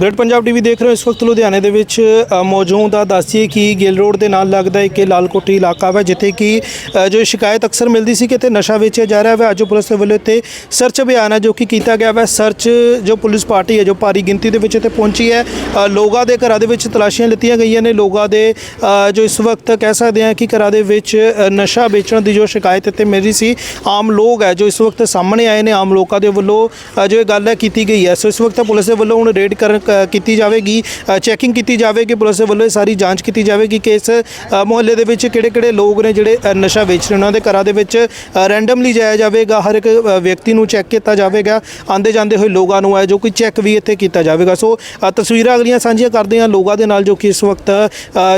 Great Punjab TV ਦੇਖ ਰਹੇ ਹੋ ਇਸ ਵਕਤ ਲੁਧਿਆਣੇ ਦੇ ਵਿੱਚ ਮੌਜੂਦ ਆ। ਦੱਸੀਏ ਕਿ ਗਿੱਲ ਰੋਡ ਦੇ ਨਾਲ ਲੱਗਦਾ ਇੱਕ ਇਹ ਲਾਲ ਕੋਠੀ ਇਲਾਕਾ ਵਾ ਜਿੱਥੇ ਕਿ ਜੋ ਸ਼ਿਕਾਇਤ ਅਕਸਰ ਮਿਲਦੀ ਸੀ ਕਿ ਇੱਥੇ ਨਸ਼ਾ ਵੇਚਿਆ ਜਾ ਰਿਹਾ ਹੈ ਅੱਜ ਪੁਲਿਸ ਦੇ ਵੱਲੋਂ ਇੱਥੇ ਸਰਚ ਅਭਿਆਨ ਹੈ ਜੋ ਕਿ ਕੀਤਾ ਗਿਆ ਹੈ ਸਰਚ ਜੋ ਪੁਲਿਸ ਪਾਰਟੀ ਹੈ ਜੋ ਭਾਰੀ ਗਿਣਤੀ ਦੇ ਵਿੱਚ ਇੱਥੇ ਪਹੁੰਚੀ ਹੈ ਅ, ਲੋਕਾਂ ਦੇ ਘਰਾਂ ਦੇ ਵਿੱਚ ਤਲਾਸ਼ੀਆਂ ਲਿੱਤੀਆਂ ਗਈਆਂ ਨੇ। ਲੋਕਾਂ ਦੇ ਜੋ ਇਸ ਵਕਤ ਕਹਿ ਸਕਦੇ ਹਾਂ ਕਿ ਘਰਾਂ ਦੇ ਵਿੱਚ ਨਸ਼ਾ ਵੇਚਣ ਦੀ ਜੋ ਸ਼ਿਕਾਇਤ ਇੱਥੇ ਮਿਲ ਰਹੀ ਸੀ ਆਮ ਲੋਕ ਹੈ ਜੋ ਇਸ ਵਕਤ ਸਾਹਮਣੇ ਆਏ ਨੇ। ਆਮ ਲੋਕਾਂ ਦੇ ਵੱਲੋਂ ਜੋ ਇਹ ਗੱਲ ਹੈ ਕੀਤੀ ਗਈ ਹੈ। ਸੋ ਇਸ ਵਕਤ ਪੁਲਿਸ ਦੇ ਵੱਲੋਂ ਹੁਣ ਰੇਡ ਕਰਨ ਕੀਤੀ ਜਾਵੇਗੀ। ਚੈਕਿੰਗ ਕੀਤੀ ਜਾਵੇਗੀ, ਪੁਲਿਸ ਦੇ ਵੱਲੋਂ ਇਹ ਸਾਰੀ ਜਾਂਚ ਕੀਤੀ ਜਾਵੇਗੀ ਕਿ ਇਸ ਮੁਹੱਲੇ ਦੇ ਵਿੱਚ ਕਿਹੜੇ ਕਿਹੜੇ ਲੋਕ ਨੇ ਜਿਹੜੇ ਨਸ਼ਾ ਵੇਚ ਰਹੇ ਉਹਨਾਂ ਦੇ ਘਰਾਂ ਦੇ ਵਿੱਚ ਰੈਂਡਮਲੀ ਜਾਇਆ ਜਾਵੇਗਾ, ਹਰ ਇੱਕ ਵਿਅਕਤੀ ਨੂੰ ਚੈੱਕ ਕੀਤਾ ਜਾਵੇਗਾ। ਆਂਦੇ ਜਾਂਦੇ ਹੋਏ ਲੋਕਾਂ ਨੂੰ ਹੈ, ਜੋ ਕਿ ਚੈੱਕ ਵੀ ਇੱਥੇ ਕੀਤਾ ਜਾਵੇਗਾ। ਸੋ ਤਸਵੀਰਾਂ ਅਗਲੀਆਂ ਸਾਂਝੀਆਂ ਕਰਦੇ ਹਾਂ ਲੋਕਾਂ ਦੇ ਨਾਲ ਜੋ ਕਿ ਇਸ ਵਕਤ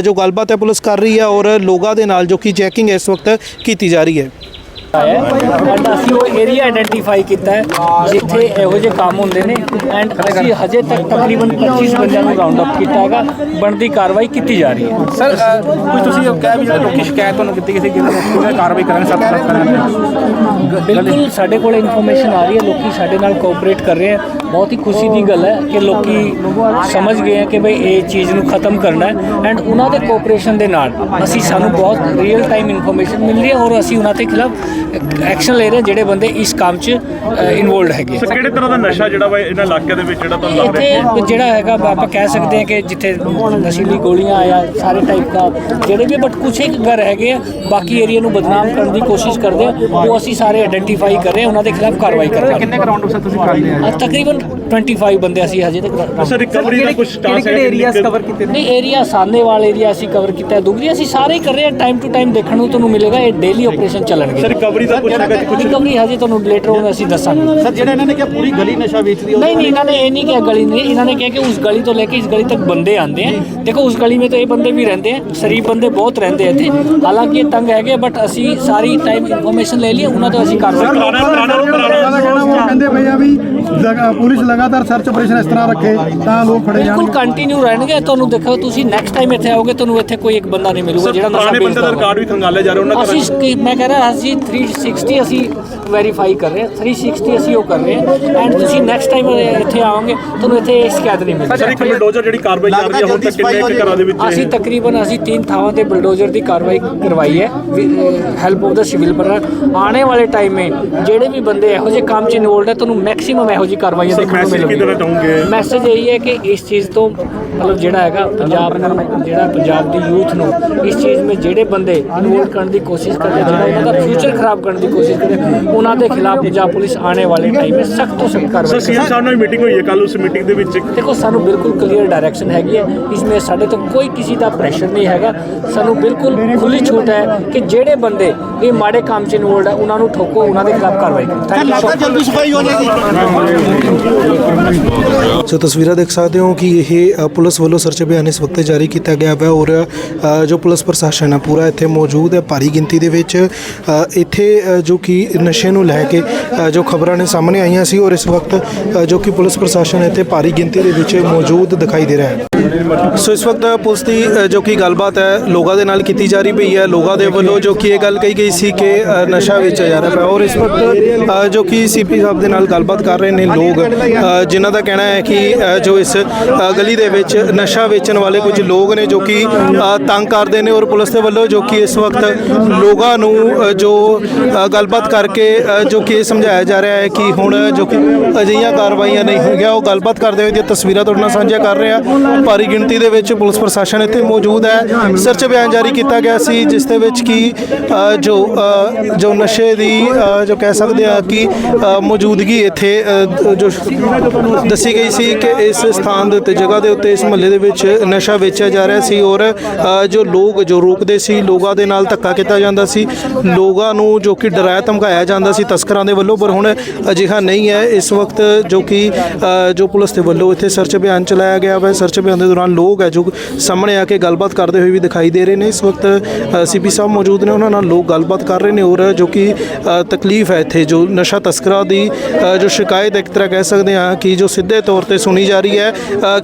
ਜੋ ਗੱਲਬਾਤ ਹੈ ਪੁਲਿਸ ਕਰ ਰਹੀ ਹੈ ਔਰ ਲੋਕਾਂ ਦੇ ਨਾਲ ਜੋ ਕਿ ਚੈਕਿੰਗ ਇਸ ਵਕਤ ਕੀਤੀ ਜਾ ਰਹੀ ਹੈ। ਐਂਡ ਅਸੀਂ ਉਹ ਏਰੀਆ ਆਇਡੈਂਟੀਫਾਈ ਕੀਤਾ ਹੈ ਜਿੱਥੇ ਇਹੋ ਜਿਹੇ ਕੰਮ ਹੁੰਦੇ ਨੇ। ਐਂਡ ਅਸੀਂ ਹਜੇ ਤੱਕ ਤਕਰੀਬਨ 25 ਬੰਦਿਆਂ ਨੂੰ ਰਾਉਂਡ ਅਪ ਕੀਤਾ ਹੈਗਾ। ਬਣਦੀ ਕਾਰਵਾਈ ਕੀਤੀ ਜਾ ਰਹੀ ਹੈ। ਸਰ ਕੁਝ ਤੁਸੀਂ ਕਹਿ ਵੀ ਜਿਹੜੇ ਲੋਕੀ ਸ਼ਿਕਾਇਤ ਤੁਹਾਨੂੰ ਕੀਤੀ ਕਿਸੇ ਕਿਸੇ ਨੇ ਕਾਰਵਾਈ ਸਖਤ ਕਰਾਂਗੇ ਬਿਲਕੁਲ ਸਾਡੇ ਕੋਲ ਇਨਫੋਰਮੇਸ਼ਨ ਆ ਰਹੀ ਹੈ। ਲੋਕੀ ਸਾਡੇ ਨਾਲ ਕੋਆਪਰੇਟ ਕਰ ਰਹੇ ਹੈ। ਬਹੁਤ ਹੀ ਖੁਸ਼ੀ ਦੀ ਗੱਲ ਹੈ ਕਿ ਲੋਕੀ ਸਮਝ ਗਏ ਹੈ ਕਿ ਭਈ ਇਹ ਚੀਜ਼ ਨੂੰ ਖਤਮ ਕਰਨਾ ਹੈ ਐਂਡ ਉਹਨਾਂ ਦੇ ਕੋਆਪਰੇਸ਼ਨ ਦੇ ਨਾਲ ਅਸੀਂ ਸਾਨੂੰ ਬਹੁਤ ਰੀਅਲ ਟਾਈਮ ਇਨਫੋਰਮੇਸ਼ਨ ਮਿਲ ਰਹੀ ਹੈ ਔਰ ਅਸੀਂ ਉਹਨਾਂ ਦੇ ਖਿਲਾਫ ਐਕਸ਼ਨ ਲੈ ਰਹੇ ਹਾਂ ਜਿਹੜੇ ਬੰਦੇ ਇਸ ਕੰਮ 'ਚ ਇਨਵੋਲਡ ਹੈਗੇ ਸਰ ਕਿਹੜੇ ਤਰ੍ਹਾਂ ਦਾ ਨਸ਼ਾ ਜਿਹੜਾ ਵਾ ਇਹਨਾਂ ਇਲਾਕਿਆਂ ਦੇ ਵਿੱਚ ਜਿਹੜਾ ਤੁਹਾਨੂੰ ਲੱਗ ਰਿਹਾ? ਇੱਥੇ ਜਿਹੜਾ ਹੈਗਾ ਵਾ ਆਪਾਂ ਕਹਿ ਸਕਦੇ ਹਾਂ ਕਿ ਜਿੱਥੇ ਨਸ਼ੀਲੀ ਗੋਲੀਆਂ ਆਇਆ ਸਾਰੇ ਟਾਈਪ ਦਾ ਜਿਹੜੇ ਵੀ ਬਟ ਕੁਛ ਇੱਕ ਘਰ ਹੈਗੇ ਆ ਬਾਕੀ ਏਰੀਆ ਨੂੰ ਬਦਨਾਮ ਕਰਨ ਦੀ ਕੋਸ਼ਿਸ਼ ਕਰਦੇ ਆ ਉਹ ਅਸੀਂ ਸਾਰੇ ਆਇਡੈਂਟੀਫਾਈ ਕਰ ਰਹੇ ਹਾਂ ਉਹਨਾਂ ਦੇ ਖਿਲਾਫ ਕਾਰਵਾਈ ਕਰ ਰਹੇ ਕਿੰਨੇ ਗਰਾਊਂਡ ਸਰ ਤੁਸੀਂ ਕਰ ਲਿਆ ਤਕਰੀਬਨ 25 ਬੰਦੇ ਅਸੀਂ ਹਜੇ ਤੱਕ ਸਰ ਰਿਕਵਰੀ ਦਾ ਕੁਝ ਟਾਸਕ ਹੈ ਕਿਹੜੇ ਏਰੀਆਸ ਕਵਰ ਕੀਤੇ ਨੇ? ਨਹੀਂ ਏਰੀਆ ਸਾਨੇਵਾਲ ਏਰੀਆ ਅਸੀਂ ਕਵਰ ਕੀਤਾ ਹੈ। ਦੁਗਰੀ ਅਸੀਂ ਸਾਰੇ ਕਰ ਰਹੇ ਹਾਂ। ਟਾਈਮ ਟੂ ਟਾਈਮ ਦੇਖਣ ਨੂੰ ਤੁਹਾਨੂੰ ਮਿਲੇਗਾ। ਇਹ ਡੇਲੀ ਆਪਰੇਸ਼ਨ ਚੱਲਣਗੇ। ਸਰ ਰਿਕਵਰੀ ਦਾ ਕੁਝ ਹੈਗਾ ਕੁਝ ਰਿਕਵਰੀ ਹਜੇ ਤੁਹਾਨੂੰ ਲੇਟਰ ਹੋਣ ਅਸੀਂ ਦੱਸਾਂਗੇ। ਸਰ ਜਿਹੜਾ ਇਹਨਾਂ ਨੇ ਕਿਹਾ ਪੂਰੀ ਗਲੀ ਨਸ਼ਾ ਵੇਚਦੀ ਨਹੀਂ ਨਹੀਂ ਇਹਨਾਂ ਨੇ ਇਹ ਨਹੀਂ ਕਿਹਾ ਗਲੀ ਨਹੀਂ ਇਹਨਾਂ ਨੇ ਕਿਹਾ ਕਿ ਉਸ ਗਲੀ ਤੋਂ ਲੈ ਕੇ ਇਸ ਗਲੀ ਤੱਕ ਬੰਦੇ ਆਉਂਦੇ ਆ। ਦੇਖੋ ਉਸ ਗਲੀ ਮੇ ਤਾਂ ਇਹ ਬੰਦੇ ਵੀ ਰਹਿੰਦੇ ਆ। ਸ਼ਰੀਫ ਬੰਦੇ ਬਹੁਤ ਰਹਿੰਦੇ ਇੱਥੇ। ਹਾਲਾਂਕਿ ਇਹ ਤੰਗ ਹੈਗੇ ਬਟ ਅਸੀਂ ਸਾਰੀ ਟਾਈਮ ਇਨਫੋਰਮੇਸ਼ਨ ਲੈ ਲਈ ਉਹਨਾਂ ਤੋਂ ਅਸੀਂ ਕਰ ਸਕਦੇ ਹਾਂ ਕਹਿੰਦੇ ਭਈਆ ਵੀ ਲਗਾ- ਪੁਲਿਸ ਲਗਾਤਾਰ ਸਰਚ ਆਪਰੇਸ਼ਨ ਇਸ ਤਰ੍ਹਾਂ ਰੱਖੇ ਤਾਂ ਲੋਕ ਫੜੇ ਬਿਲਕੁਲ ਜਾਣਗੇ ਕੰਟੀਨਿਊ ਰਹਿਣਗੇ ਤੁਹਾਨੂੰ ਦੇਖੋ ਤੁਸੀਂ ਨੈਕਸਟ ਟਾਈਮ ਇੱਥੇ ਆਓਗੇ ਤੁਹਾਨੂੰ ਇੱਥੇ ਕੋਈ ਇੱਕ ਬੰਦਾ ਨਹੀਂ ਮਿਲੂਗਾ ਜਿਹੜਾ ਨਸ਼ਾ ਪੁਰਾਣੇ ਬੰਦੇ ਦਾ ਵੇਚਦਾ ਰਿਕਾਰਡ ਵੀ ਖੰਗਾਲੇ ਜਾ ਰਹੇ ਉਹਨਾਂ ਅਸੀਂ ਸ- ਮੈਂ ਕਹਿ ਰਿਹਾ ਅਸੀਂ 360 ਅਸੀਂ ਵੈਰੀਫਾਈ ਕਰ ਰਹੇ ਹਾਂ 360 ਅਸੀਂ ਉਹ ਕਰ ਰਹੇ ਹਾਂ। ਐਂਡ ਤੁਸੀਂ ਨੈਕਸਟ ਟਾਈਮ ਇੱਥੇ ਆਓਗੇ ਤੁਹਾਨੂੰ ਇੱਥੇ ਇਹ ਸ਼ਿਕਾਇਤ ਨਹੀਂ ਮਿਲੇਗੀ। ਸਰ ਇੱਕ ਬਲਡੋਜ਼ਰ ਜਿਹੜੀ ਕਾਰਵਾਈ ਚੱਲ ਰਹੀ ਹੈ ਹੁਣ ਤੱਕ ਕਿੰਨੇ ਕੁ ਘਰਾਂ ਦੇ ਵਿੱਚ ਅਸੀਂ ਤਕਰੀਬਨ ਅਸੀਂ ਤਿੰਨ ਥਾਵਾਂ ਤੇ ਬਲਡੋਜ਼ਰ ਦੀ ਕਾਰਵਾਈ ਕਰਵਾਈ ਹੈ ਹੈਲਪ ਆਫ ਦਾ ਸਿਵਲ ਪਰ ਆਉਣੇ ਵਾਲੇ ਟਾਈਮ ਮੇ ਜਿਹੜੇ ਵੀ ਬੰਦੇ ਇਹੋ ਜਿਹੇ ਕੰਮ 'ਚ ਇਨਵੋਲਡ ਹੈ ਤੁਹਾਨੂੰ ਮੈਕਸਿਮਮ ਇਹੋ ਜਿਹੀ ਕਾਰਵਾਈਆਂ ਸਰ, ਦੇਖਣ ਨੂੰ message ਕੀ ਦੇਣਾ ਚਾਹੋਗੇ? ਮੈਸੇਜ ਇਹ ਹੈ ਕਿ ਇਸ ਚੀਜ਼ ਤੋਂ ਮਤਲਬ ਜਿਹੜਾ ਹੈਗਾ ਪੰਜਾਬ ਨੂੰ ਜਿਹੜਾ ਪੰਜਾਬ ਦੀ ਯੂਥ ਨੂੰ ਇਸ ਚੀਜ਼ ਵਿੱਚ ਜਿਹੜੇ ਬੰਦੇ ਇਨਵੋਲਡ ਕਰਨ ਦੀ ਕੋਸ਼ਿਸ਼ ਕਰਦੇ ਜਿਹੜਾ ਉਹਨਾਂ ਦਾ ਫਿਊਚਰ ਖਰਾਬ ਕਰਨ ਦੀ ਕੋਸ਼ਿਸ਼ ਕਰਦੇ ਉਹਨਾਂ ਦੇ ਖਿਲਾਫ ਪੰਜਾਬ ਪੁਲਿਸ ਆਉਣੇ ਵਾਲੇ ਟਾਈਮ ਵਿੱਚ ਸਖਤ ਤੋਂ ਸਖਤ ਸਰ ਕਾਰਵਾਈ ਸੀਐਮ ਸਾਹਿਬ ਨਾਲ ਮੀਟਿੰਗ ਹੋਈ ਹੈ ਕੱਲ ਉਸ ਮੀਟਿੰਗ ਦੇ ਵਿੱਚ। ਦੇਖੋ ਸਾਨੂੰ ਬਿਲਕੁਲ ਕਲੀਅਰ ਡਾਇਰੈਕਸ਼ਨ ਹੈਗੀ ਹੈ। ਇਸ ਵਿੱਚ ਸਾਡੇ ਤੋਂ ਕੋਈ ਕਿਸੇ ਦਾ ਪ੍ਰੈਸ਼ਰ ਨਹੀਂ ਹੈਗਾ। ਸਾਨੂੰ ਬਿਲਕੁਲ ਖੁੱਲੀ ਛੂਟ ਹੈ ਕਿ ਜਿਹੜੇ ਬੰਦੇ ਇਹ ਮਾੜੇ ਕੰਮ 'ਚ ਇਨਵੋਲਡ ਹੈ ਉਹਨਾਂ ਨੂੰ ਠੋਕੋ ਉਹਨਾਂ ਦੇ ਖਿਲਾਫ ਕਾਰਵਾਈ ਕਰੋ। ਥੈਂਕ ਯੂ ਜਲਦੀ ਸਫ਼ਾਈ ਹੋ ਸੋ ਤਸਵੀਰਾਂ ਦੇਖ ਸਕਦੇ ਹੋ ਕਿ ਇਹ ਪੁਲਿਸ ਵੱਲੋਂ ਸਰਚ ਅਭਿਆਨ ਇਸ ਵਕਤ ਜਾਰੀ ਕੀਤਾ ਗਿਆ ਹੈ ਔਰ ਜੋ ਪੁਲਿਸ ਪ੍ਰਸ਼ਾਸਨ ਹੈ ਪੂਰਾ ਇੱਥੇ ਮੌਜੂਦ ਹੈ ਭਾਰੀ ਗਿਣਤੀ ਦੇ ਵਿੱਚ। ਇੱਥੇ ਜੋ ਕਿ ਨਸ਼ੇ ਨੂੰ ਲੈ ਕੇ ਜੋ ਖਬਰਾਂ ਨੇ ਸਾਹਮਣੇ ਆਈਆਂ ਸੀ ਔਰ ਇਸ ਵਕਤ ਜੋ ਕਿ ਪੁਲਿਸ ਪ੍ਰਸ਼ਾਸਨ ਇੱਥੇ ਭਾਰੀ ਗਿਣਤੀ ਦੇ ਵਿੱਚ ਮੌਜੂਦ ਦਿਖਾਈ ਦੇ ਰਿਹਾ ਹੈ। ਸੋ ਇਸ ਵਕਤ ਪੁਲਿਸ ਦੀ ਜੋ ਕਿ ਗੱਲਬਾਤ ਹੈ ਲੋਕਾਂ ਦੇ ਨਾਲ ਕੀਤੀ ਜਾ ਰਹੀ ਪਈ ਹੈ। ਲੋਕਾਂ ਦੇ ਵੱਲੋਂ ਜੋ ਕਿ ਇਹ ਗੱਲ ਕਹੀ ਗਈ ਸੀ ਕਿ ਨਸ਼ਾ ਵੇਚਿਆ ਜਾ ਰਿਹਾ ਹੈ ਔਰ ਇਸ ਵਕਤ ਜੋ ਕਿ ਸੀਪੀ ਸਾਹਿਬ ਦੇ ਨਾਲ ਗੱਲਬਾਤ ਕਰ ਰਹੇ ਨੇ ਲੋਕ ਅ, ਜਿਨ੍ਹਾਂ ਦਾ ਕਹਿਣਾ ਹੈ ਕਿ ਅ, ਜੋ ਇਸ ਅ, ਗਲੀ ਦੇ ਵਿੱਚ ਨਸ਼ਾ ਵੇਚਣ ਵਾਲੇ ਕੁਝ ਲੋਕ ਨੇ ਜੋ ਕਿ ਅ, ਤੰਗ ਕਰਦੇ ਨੇ ਔਰ ਪੁਲਿਸ ਦੇ ਵੱਲੋਂ ਜੋ ਕਿ ਇਸ ਵਕਤ ਲੋਕਾਂ ਨੂੰ ਅ, ਜੋ ਅ, ਗੱਲਬਾਤ ਕਰਕੇ ਅ, ਜੋ ਕਿ ਇਹ ਸਮਝਾਇਆ ਜਾ ਰਿਹਾ ਹੈ ਕਿ ਹੁਣ ਜੋ ਕਿ ਅਜਿਹੀਆਂ ਕਾਰਵਾਈਆਂ ਨਹੀਂ ਹੋਈਆਂ ਉਹ ਗੱਲਬਾਤ ਕਰਦੇ ਹੋਏ ਦੀਆਂ ਤਸਵੀਰਾਂ ਤੁਹਾਡੇ ਨਾਲ ਸਾਂਝੀਆਂ ਕਰ ਰਹੇ। ਹਾਂ ਭਾਰੀ ਗਿਣਤੀ ਦੇ ਵਿੱਚ ਪੁਲਿਸ ਪ੍ਰਸ਼ਾਸਨ ਇੱਥੇ ਮੌਜੂਦ ਹੈ। ਸਰਚ ਬਿਆਨ ਜਾਰੀ ਕੀਤਾ ਗਿਆ ਸੀ ਜਿਸ ਦੇ ਵਿੱਚ ਕਿ ਅ, ਜੋ ਅ, ਜੋ ਨਸ਼ੇ ਦੀ ਅ, ਜੋ ਕਹਿ ਸਕਦੇ ਆ ਕਿ ਅ, ਮੌਜੂਦਗੀ ਇੱਥੇ ਅ, ਜੋ ਦੱਸੀ ਗਈ ਸੀ ਕਿ ਇਸ ਸਥਾਨ ਦੇ ਉੱਤੇ, ਜਗ੍ਹਾ ਦੇ ਉੱਤੇ, ਇਸ ਮਹੱਲੇ ਦੇ ਵਿੱਚ ਨਸ਼ਾ ਵੇਚਿਆ ਜਾ ਰਿਹਾ ਸੀ ਔਰ ਜੋ ਲੋਕ, ਜੋ ਰੋਕਦੇ ਸੀ, ਲੋਕਾਂ ਦੇ ਨਾਲ ਧੱਕਾ ਕੀਤਾ ਜਾਂਦਾ ਸੀ, ਲੋਕਾਂ ਨੂੰ ਜੋ ਕਿ ਡਰਾਇਆ, ਧਮਕਾਇਆ ਜਾਂਦਾ ਸੀ ਤਸਕਰਾਂ ਦੇ ਵੱਲੋਂ, ਪਰ ਹੁਣ ਅਜਿਹਾ ਨਹੀਂ ਹੈ। ਇਸ ਵਕਤ ਜੋ ਕਿ ਜੋ ਪੁਲਿਸ ਦੇ ਵੱਲੋਂ ਇੱਥੇ ਸਰਚ ਅਭਿਆਨ ਚਲਾਇਆ ਗਿਆ ਹੈ ਸਰਚ ਅਭਿਆਨ ਦੇ ਦੌਰਾਨ ਲੋਕ ਹੈ ਜੋ ਸਾਹਮਣੇ ਆ ਕੇ ਗੱਲਬਾਤ ਕਰਦੇ ਹੋਏ ਵੀ ਦਿਖਾਈ ਦੇ ਰਹੇ ਨੇ। ਇਸ ਵਕਤ ਸੀਪੀ ਸਾਹਿਬ ਮੌਜੂਦ ਨੇ, ਉਹਨਾਂ ਨਾਲ ਲੋਕ ਗੱਲਬਾਤ ਕਰ ਰਹੇ ਨੇ ਔਰ ਜੋ ਕਿ ਤਕਲੀਫ ਹੈ ਇੱਥੇ, ਜੋ ਨਸ਼ਾ ਤਸਕਰਾਂ ਦੀ ਜੋ ਸ਼ਿਕਾਇਤ ਇੱਕ ਤਰ੍ਹਾਂ ਕਹਿ ਸਕਦੇ ਹਾਂ ਕਿ ਜੋ ਸਿੱਧੇ ਤੌਰ ਤੇ ਸੁਣੀ ਜਾ ਰਹੀ ਹੈ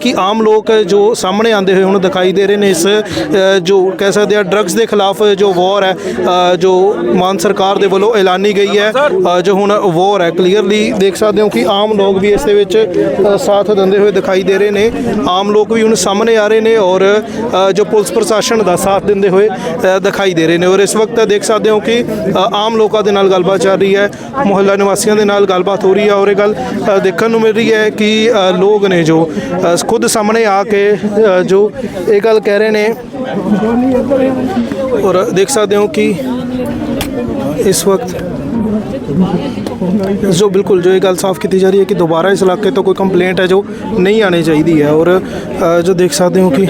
ਕਿ ਆਮ ਲੋਕ ਜੋ ਸਾਹਮਣੇ ਆਉਂਦੇ ਹੋਏ ਹੁਣ ਦਿਖਾਈ ਦੇ ਰਹੇ ਨੇ ਇਸ ਜੋ ਕਹਿ ਸਕਦੇ ਆ ਡਰੱਗਸ ਦੇ ਖਿਲਾਫ ਜੋ ਵਾਰ ਹੈ ਜੋ ਮਾਨ ਸਰਕਾਰ ਦੇ ਵੱਲੋਂ ਐਲਾਨੀ ਗਈ ਹੈ ਜੋ ਹੁਣ ਵਾਰ ਹੈ। ਕਲੀਅਰਲੀ ਦੇਖ ਸਕਦੇ ਹੋ ਕਿ ਆਮ ਲੋਕ ਵੀ ਇਸ ਦੇ ਵਿੱਚ ਸਾਥ ਦਿੰਦੇ ਹੋਏ ਦਿਖਾਈ ਦੇ ਰਹੇ ਨੇ। ਆਮ ਲੋਕ ਵੀ ਹੁਣ ਸਾਹਮਣੇ ਆ ਰਹੇ ਨੇ ਔਰ ਜੋ ਪੁਲਿਸ ਪ੍ਰਸ਼ਾਸਨ ਦਾ ਸਾਥ ਦਿੰਦੇ ਹੋਏ ਦਿਖਾਈ ਦੇ ਰਹੇ ਨੇ। ਔਰ ਇਸ ਵਕਤ ਦੇਖ ਸਕਦੇ ਹੋ ਕਿ ਆਮ ਲੋਕਾਂ ਦੇ ਨਾਲ ਗੱਲਬਾਤ ਚੱਲ ਰਹੀ ਹੈ, ਮੁਹੱਲਾ ਨਿਵਾਸੀਆਂ ਦੇ ਨਾਲ ਗੱਲਬਾਤ ਹੋ ਰਹੀ ਹੈ। ਔਰ ਇਹ ਗੱਲ ਦੇਖਣ ਨੂੰ ਮਿਲ ਰਹੀ ਹੈ ਕਿ ਲੋਕ ਨੇ ਜੋ ਖੁਦ ਸਾਹਮਣੇ ਆ ਕੇ ਜੋ ਇਹ ਗੱਲ ਕਹਿ ਰਹੇ ਨੇ ਔਰ ਦੇਖ ਸਕਦੇ ਹੋ ਕਿ ਇਸ ਵਕਤ ਜੋ ਬਿਲਕੁਲ ਜੋ ਇਹ ਗੱਲ ਸਾਫ਼ ਕੀਤੀ ਜਾ ਰਹੀ ਹੈ ਕਿ ਦੁਬਾਰਾ ਇਸ ਇਲਾਕੇ ਤੋਂ ਕੋਈ ਕੰਪਲੇਂਟ ਹੈ ਜੋ ਨਹੀਂ ਆਣੀ ਚਾਹੀਦੀ ਹੈ ਔਰ ਅ, ਜੋ ਦੇਖ ਸਕਦੇ ਹੋ ਕਿ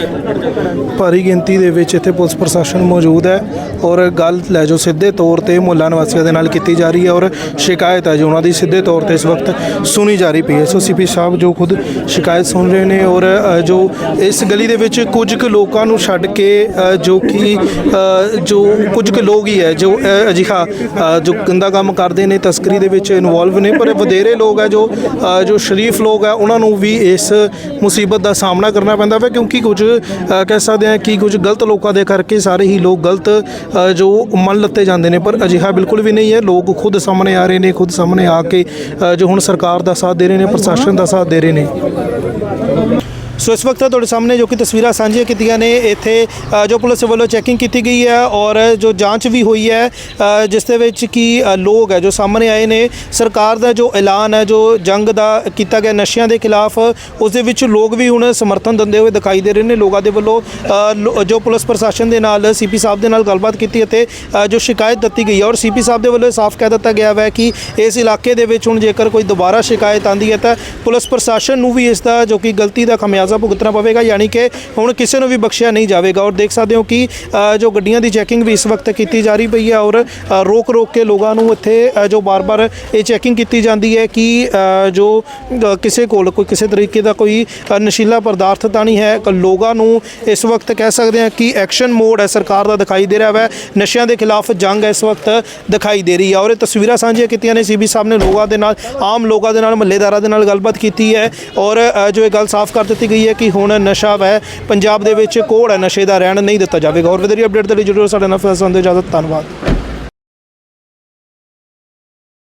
ਭਾਰੀ ਗਿਣਤੀ ਦੇ ਵਿੱਚ ਇੱਥੇ ਪੁਲਿਸ ਪ੍ਰਸ਼ਾਸਨ ਮੌਜੂਦ ਹੈ ਔਰ ਗੱਲ ਲੈ ਜੋ ਸਿੱਧੇ ਤੌਰ ਤੇ ਮੁਹੱਲਾ ਨਿਵਾਸੀਆਂ ਦੇ ਨਾਲ ਕੀਤੀ ਜਾ ਰਹੀ ਹੈ ਔਰ ਸ਼ਿਕਾਇਤ ਹੈ ਜੋ ਉਹਨਾਂ ਦੀ ਸਿੱਧੇ ਤੌਰ ਤੇ ਇਸ ਵਕਤ ਸੁਣੀ ਜਾ ਰਹੀ ਪਈ ਹੈ। ਸੋ ਸੀਪੀ ਸਾਹਿਬ ਜੋ ਖੁਦ ਸ਼ਿਕਾਇਤ ਸੁਣ ਰਹੇ ਨੇ ਔਰ ਜੋ ਇਸ ਗਲੀ ਦੇ ਵਿੱਚ ਕੁਝ ਕੁ ਲੋਕਾਂ ਨੂੰ ਛੱਡ ਕੇ ਜੋ ਕਿ ਜੋ ਕੁਝ ਕੁ ਲੋਕ ਹੀ ਹੈ ਜੋ ਅਜਿਹਾ ਜੋ ਗੰਦਾ ਕੰਮ ਕਰਦੇ ਨੇ ਤਸਕਰੀ ਦੇ ਵਿੱਚ ਇਨਵੋਲਵ ਨੇ ਪਰ ਵਧੇਰੇ ਲੋਕ ਹੈ ਜੋ ਜੋ ਸ਼ਰੀਫ ਲੋਕ ਹੈ ਉਹਨਾਂ ਨੂੰ ਵੀ ਇਸ ਮੁਸੀਬਤ ਦਾ ਸਾਹਮਣਾ ਕਰਨਾ ਪੈਂਦਾ ਹੈ ਕਿਉਂਕਿ ਕੁਝ ਅ, ਕਹਿ ਸਕਦੇ ਹਾਂ ਕਿ ਕੁਝ ਗਲਤ ਲੋਕਾਂ ਦੇ ਕਰਕੇ ਸਾਰੇ ਹੀ ਲੋਕ ਗਲਤ ਅ, ਜੋ ਮੰਨ ਲੱਤੇ ਜਾਂਦੇ ਨੇ ਪਰ ਅਜਿਹਾ ਬਿਲਕੁਲ ਵੀ ਨਹੀਂ ਹੈ। ਲੋਕ ਖੁਦ ਸਾਹਮਣੇ ਆ ਰਹੇ ਨੇ ਖੁਦ ਸਾਹਮਣੇ ਆ ਕੇ ਅ, ਜੋ ਹੁਣ ਸਰਕਾਰ ਦਾ ਸਾਥ ਦੇ ਰਹੇ ਨੇ ਪ੍ਰਸ਼ਾਸਨ ਦਾ ਸਾਥ ਦੇ ਰਹੇ ਨੇ। ਸੋ ਇਸ ਵਕਤ ਤੁਹਾਡੇ ਸਾਹਮਣੇ ਜੋ ਕਿ ਤਸਵੀਰਾਂ ਸਾਂਝੀਆਂ ਕੀਤੀਆਂ ਨੇ, ਇੱਥੇ ਜੋ ਪੁਲਿਸ ਵੱਲੋਂ ਚੈਕਿੰਗ ਕੀਤੀ ਗਈ ਹੈ ਔਰ ਜੋ ਜਾਂਚ ਵੀ ਹੋਈ ਹੈ ਜਿਸ ਦੇ ਵਿੱਚ ਕਿ ਲੋਕ ਹੈ ਜੋ ਸਾਹਮਣੇ ਆਏ ਨੇ, ਸਰਕਾਰ ਦਾ ਜੋ ਐਲਾਨ ਹੈ, ਜੋ ਜੰਗ ਦਾ ਕੀਤਾ ਗਿਆ ਨਸ਼ਿਆਂ ਦੇ ਖਿਲਾਫ, ਉਸ ਦੇ ਵਿੱਚ ਲੋਕ ਵੀ ਹੁਣ ਸਮਰਥਨ ਦਿੰਦੇ ਹੋਏ ਦਿਖਾਈ ਦੇ ਰਹੇ ਨੇ। ਲੋਕਾਂ ਦੇ ਵੱਲੋਂ ਜੋ ਪੁਲਿਸ ਪ੍ਰਸ਼ਾਸਨ ਦੇ ਨਾਲ, ਸੀਪੀ ਸਾਹਿਬ ਦੇ ਨਾਲ ਗੱਲਬਾਤ ਕੀਤੀ ਅਤੇ ਜੋ ਸ਼ਿਕਾਇਤ ਦਿੱਤੀ ਗਈ ਹੈ ਔਰ ਸੀਪੀ ਸਾਹਿਬ ਦੇ ਵੱਲੋਂ ਸਾਫ਼ ਕਹਿ ਦਿੱਤਾ ਗਿਆ ਹੈ ਕਿ ਇਸ ਇਲਾਕੇ ਦੇ ਵਿੱਚ ਹੁਣ ਜੇਕਰ ਕੋਈ ਦੁਬਾਰਾ ਸ਼ਿਕਾਇਤ ਆਂਦੀ ਹੈ ਤਾਂ ਪੁਲਿਸ ਪ੍ਰਸ਼ਾਸਨ ਨੂੰ ਵੀ ਇਸ ਦਾ ਜੋ ਕਿ ਗਲਤੀ ਦਾ ਖਮਿਆਜ਼ਾ ਭੁਗਤਣਾ ਪਵੇਗਾ, ਯਾਨੀ ਕਿ ਹੁਣ ਕਿਸੇ ਨੂੰ ਵੀ ਬਖਸ਼ਿਆ ਨਹੀਂ ਜਾਵੇਗਾ। ਔਰ ਦੇਖ ਸਕਦੇ ਹੋ ਕਿ ਜੋ ਗੱਡੀਆਂ ਦੀ ਚੈਕਿੰਗ ਵੀ ਇਸ ਵਕਤ ਕੀਤੀ ਜਾ ਰਹੀ ਪਈ ਹੈ ਔਰ ਰੋਕ ਰੋਕ ਕੇ ਲੋਕਾਂ ਨੂੰ ਇੱਥੇ ਜੋ ਬਾਰ-ਬਾਰ ਇਹ ਚੈਕਿੰਗ ਕੀਤੀ ਜਾਂਦੀ ਹੈ ਕਿ ਜੋ ਕਿਸੇ ਕੋਲ ਕੋਈ ਕਿਸੇ ਤਰੀਕੇ ਦਾ ਕੋਈ ਨਸ਼ੀਲਾ ਪਦਾਰਥ ਤਾਂ ਨਹੀਂ ਹੈ। ਲੋਕਾਂ ਨੂੰ ਇਸ ਵਕਤ ਕਹਿ ਸਕਦੇ ਹਾਂ ਕਿ ਐਕਸ਼ਨ ਮੋਡ ਹੈ, ਸਰਕਾਰ ਦਾ ਦਿਖਾਈ ਦੇ ਰਿਹਾ ਹੈ ਨਸ਼ਿਆਂ ਦੇ ਖਿਲਾਫ ਜੰਗ ਇਸ ਵਕਤ ਦਿਖਾਈ ਦੇ ਰਹੀ ਹੈ। ਔਰ ਇਹ ਤਸਵੀਰਾਂ ਸਾਂਝੀਆਂ ਕੀਤੀਆਂ ਨੇ ਸੀਬੀ ਸਾਹਿਬ ਨੇ ਲੋਕਾਂ ਦੇ ਨਾਲ, ਆਮ ਲੋਕਾਂ ਦੇ ਨਾਲ, ਮਹੱਲੇਦਾਰਾਂ ਦੇ ਨਾਲ ਗੱਲਬਾਤ ਕੀਤੀ ਹੈ। ਔਰ ਜੋ ਇਹ ਗੱਲ ਸਾਫ਼ ਕਰ ਦਿੱਤੀ ਗਈ ਹੈ ਕਿ ਹੁਣ ਨਸ਼ਾ ਵੈ ਪੰਜਾਬ ਦੇ ਵਿੱਚ ਕੋੜ ਹੈ, ਨਸ਼ੇ ਦਾ ਰਹਿਣ ਨਹੀਂ ਦਿੱਤਾ ਜਾਵੇਗਾ। ਔਰ ਵਧੇਰੀ ਅਪਡੇਟ ਦੇ ਲਈ ਜਰੂਰ ਸਾਡੇ ਨਾਲ ਫੈਸਲਾ ਦੇ ਇਜਾਜ਼ਤ, ਧੰਨਵਾਦ।